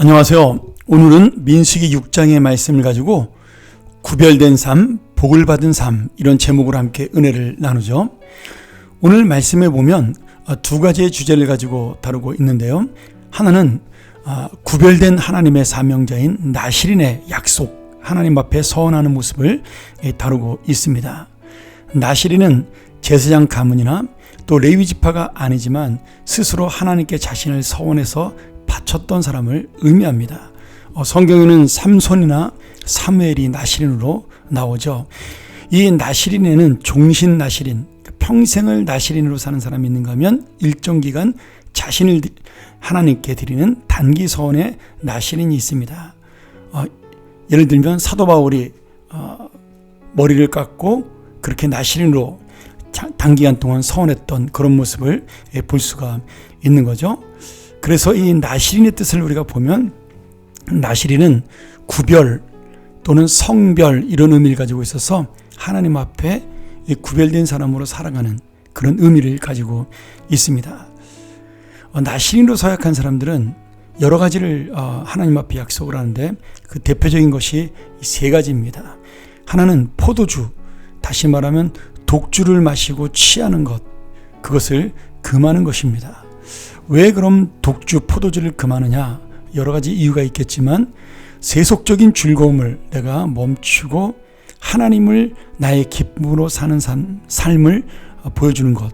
안녕하세요. 오늘은 민수기 6장의 말씀을 가지고 구별된 삶, 복을 받은 삶 이런 제목으로 함께 은혜를 나누죠. 오늘 말씀에 보면 어, 두 가지의 주제를 가지고 다루고 있는데요. 하나는 아, 구별된 하나님의 사명자인 나시린의 약속, 하나님 앞에 서원하는 모습을 예, 다루고 있습니다. 나시린은 제사장 가문이나 또 레위 지파가 아니지만 스스로 하나님께 자신을 서원해서 바쳤던 사람을 의미합니다. 어, 성경에는 삼손이나 사무엘이 나시린으로 나오죠. 이 나시린에는 종신 나시린, 평생을 나시린으로 사는 사람이 있는가 하면 일정 기간 자신을 하나님께 드리는 단기 서원의 나시린이 있습니다. 어, 예를 들면 사도 바울이 어, 머리를 깎고 그렇게 나시린으로 단기간 동안 서원했던 그런 모습을 예, 볼 수가 있는 거죠. 그래서 이 나시린의 뜻을 우리가 보면 나시린은 구별 또는 성별 이런 의미를 가지고 있어서 하나님 앞에 구별된 사람으로 살아가는 그런 의미를 가지고 있습니다. 어, 나시린으로 서약한 사람들은 여러 가지를 어, 하나님 앞에 약속을 하는데 그 대표적인 것이 세 가지입니다. 하나는 포도주, 다시 말하면 독주를 마시고 취하는 것, 그것을 금하는 것입니다. 왜 그럼 독주, 포도주를 금하느냐? 여러 가지 이유가 있겠지만 세속적인 즐거움을 내가 멈추고 하나님을 나의 기쁨으로 사는 삶을 보여주는 것.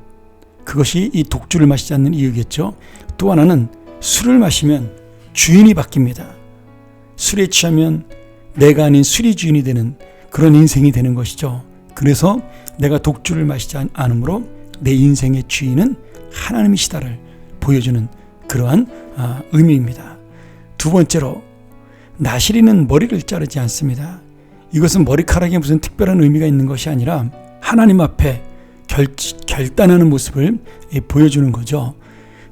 그것이 이 독주를 마시지 않는 이유겠죠. 또 하나는 술을 마시면 주인이 바뀝니다. 술에 취하면 내가 아닌 술이 주인이 되는 그런 인생이 되는 것이죠. 그래서 내가 독주를 마시지 않으므로 내 인생의 주인은 하나님이시다를 보여주는 그러한 아, 의미입니다. 두 번째로 나시리는 머리를 자르지 않습니다. 이것은 머리카락에 무슨 특별한 의미가 있는 것이 아니라 하나님 앞에 결, 결단하는 모습을 보여주는 거죠.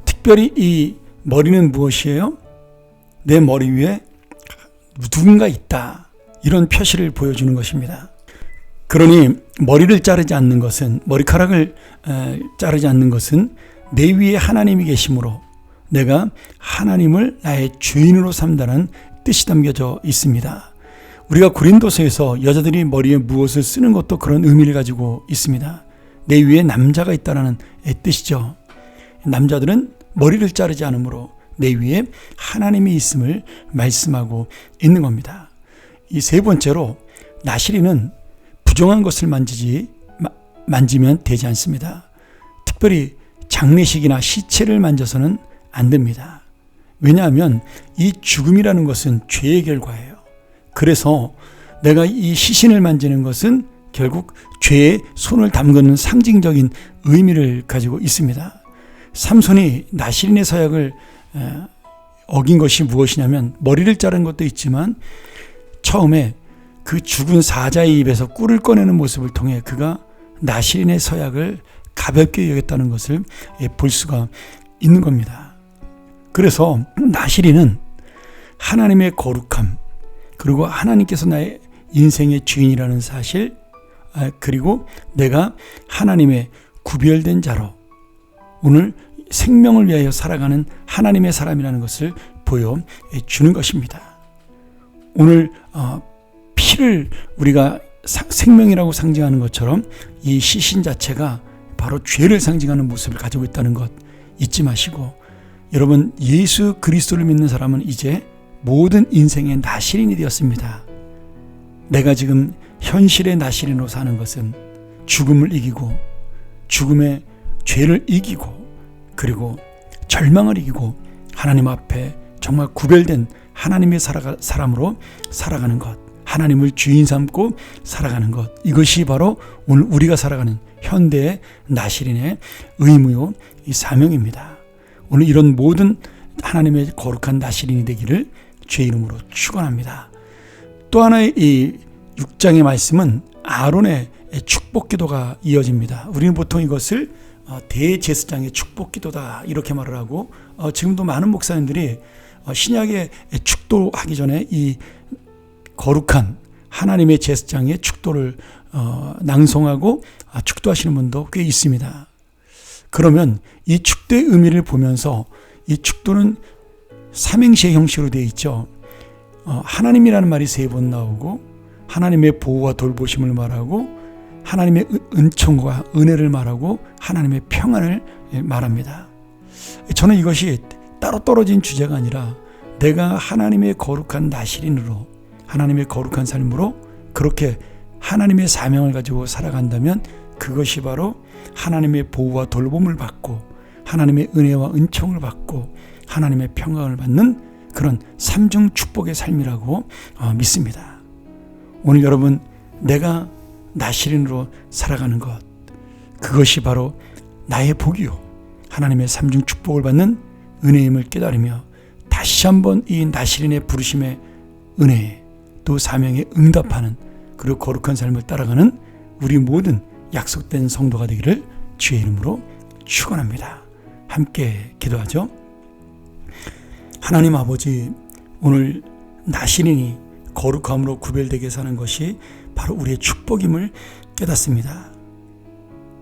특별히 이 머리는 무엇이에요? 내 머리 위에 누군가 있다. 이런 표시를 보여주는 것입니다. 그러니 머리를 자르지 않는 것은 머리카락을 자르지 않는 것은 내 위에 하나님이 계심으로 내가 하나님을 나의 주인으로 삼다는 뜻이 담겨져 있습니다. 우리가 고린도서에서 여자들이 머리에 무엇을 쓰는 것도 그런 의미를 가지고 있습니다. 내 위에 남자가 있다라는 뜻이죠. 남자들은 머리를 자르지 않으므로 내 위에 하나님이 있음을 말씀하고 있는 겁니다. 이 세 번째로 나시리는 부정한 것을 만지지 만지면 되지 않습니다. 특별히 장례식이나 시체를 만져서는 안 됩니다. 왜냐하면 이 죽음이라는 것은 죄의 결과예요. 그래서 내가 이 시신을 만지는 것은 결국 죄에 손을 담그는 상징적인 의미를 가지고 있습니다. 삼손이 나시린의 서약을 어긴 것이 무엇이냐면 머리를 자른 것도 있지만 처음에 그 죽은 사자의 입에서 꿀을 꺼내는 모습을 통해 그가 나시린의 서약을 가볍게 여겼다는 것을 예, 볼 수가 있는 겁니다. 그래서 나시린은 하나님의 거룩함, 그리고 하나님께서 나의 인생의 주인이라는 사실, 아, 그리고 내가 하나님의 구별된 자로 오늘 생명을 위하여 살아가는 하나님의 사람이라는 것을 보여주는 것입니다. 오늘 어, 피를 우리가 생명이라고 상징하는 것처럼 이 시신 자체가 바로 죄를 상징하는 모습을 가지고 있다는 것 잊지 마시고 여러분 예수 그리스도를 믿는 사람은 이제 모든 인생의 나시린이 되었습니다. 내가 지금 현실의 나시린으로 사는 것은 죽음을 이기고 죽음의 죄를 이기고 그리고 절망을 이기고 하나님 앞에 정말 구별된 하나님의 사람으로 살아가는 것. 하나님을 주인 삼고 살아가는 것. 이것이 바로 오늘 우리가 살아가는 현대의 나시린의 의무요, 이 사명입니다. 오늘 이런 모든 하나님의 거룩한 나시린이 되기를 주의 이름으로 축원합니다. 또 하나의 이 6장의 말씀은 아론의 축복 기도가 이어집니다. 우리는 보통 이것을 어, 대제사장의 축복 기도다 이렇게 말을 하고 어, 지금도 많은 목사님들이 어, 신약의 축도하기 전에 이 거룩한 하나님의 제사장의 축도를 어, 낭송하고 아, 축도하시는 분도 꽤 있습니다. 그러면 이 축도의 의미를 보면서 이 축도는 삼행시의 형식으로 되어 있죠. 어, 하나님이라는 말이 세 번 나오고 하나님의 보호와 돌보심을 말하고 하나님의 은- 은총과 은혜를 말하고 하나님의 평안을 예, 말합니다. 저는 이것이 따로 떨어진 주제가 아니라 내가 하나님의 거룩한 나시린으로 하나님의 거룩한 삶으로 그렇게 하나님의 사명을 가지고 살아간다면 그것이 바로 하나님의 보호와 돌봄을 받고 하나님의 은혜와 은총을 받고 하나님의 평강을 받는 그런 삼중 축복의 삶이라고 어, 믿습니다. 오늘 여러분 내가 나시린으로 살아가는 것 그것이 바로 나의 복이요 하나님의 삼중 축복을 받는 은혜임을 깨달으며 다시 한번 이 나시린의 부르심의 은혜 또 사명에 응답하는 그리고 거룩한 삶을 따라가는 우리 모든 약속된 성도가 되기를 주의 이름으로 축원합니다. 함께 기도하죠. 하나님 아버지 오늘 나시린이 거룩함으로 구별되게 사는 것이 바로 우리의 축복임을 깨닫습니다.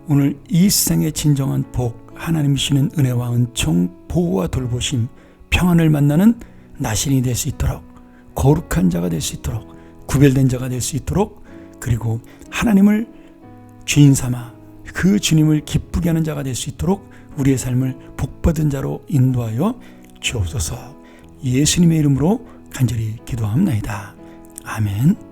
오늘 이 세상의 진정한 복, 하나님 주시는 은혜와 은총, 보호와 돌보심, 평안을 만나는 나신이 될 수 있도록 거룩한 자가 될 수 있도록 구별된 자가 될 수 있도록 그리고 하나님을 주인 삼아 그 주님을 기쁘게 하는 자가 될 수 있도록 우리의 삶을 복받은 자로 인도하여 주옵소서 예수님의 이름으로 간절히 기도합나이다. 아멘.